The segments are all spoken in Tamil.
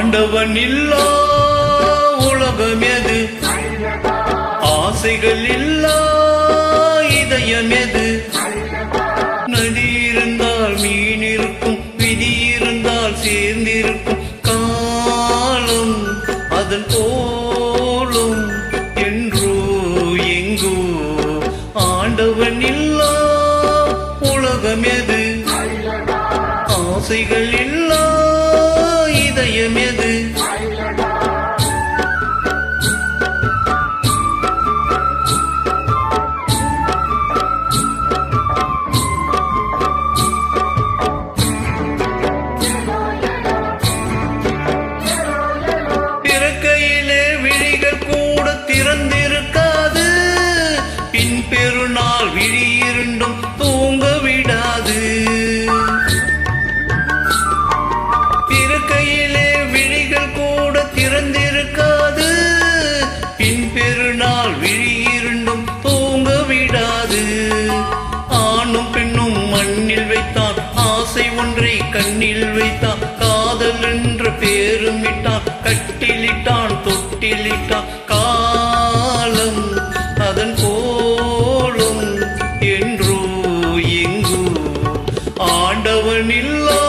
ஆண்டவன் இல்லா உலகம் எது? ஆசைகள் இல்லா இதயம் எது? நதி இருந்தால் மீன் இருக்கும் விதி இருந்தால் சேர்ந்திருக்கும் காலம் அதன் போலும் என்றோ எங்கோ. ஆண்டவன் இல்லா உலகம் எது? ஆசைகள் இல்லா கண்ணில் வைத்தான் காதல் என்ற பேரும் இட்டான் கட்டிலிட்டான் தொட்டிலிட்டான் காலம் அதன் போலும் என்றோ எங்கோ ஆண்டவன் இல்லா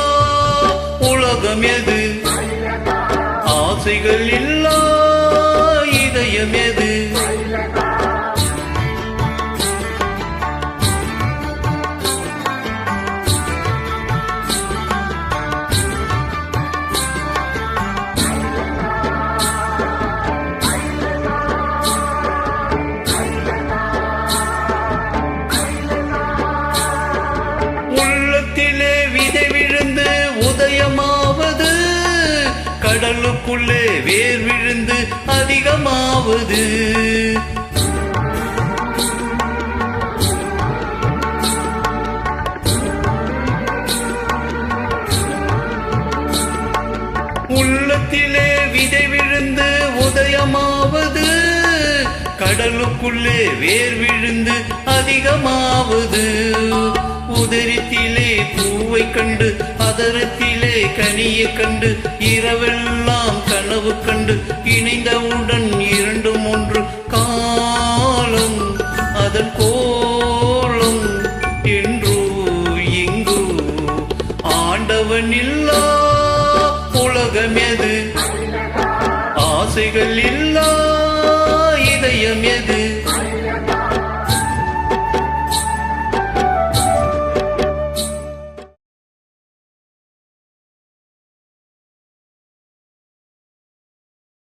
உலகம் எது? ஆசைகள் இல்லா இதயம் எது? கடலுக்குள்ளே வேர் விழுந்து அதிகமாவது. உள்ளத்திலே விதை விழுந்து உதயமாவது. கடலுக்குள்ளே வேர் விழுந்து அதிகமாவது. உதரத்திலே பூவை கண்டு அதரத்திலே கனியை கண்டு இரவெல்லாம் கனவு கண்டு இணைந்தவுடன் இரண்டும் ஒன்று காலம் அதன் கோலம் என்றோ எங்கோ ஆண்டவன் இல்லா உலகம் எது ஆசைகள் இல்லை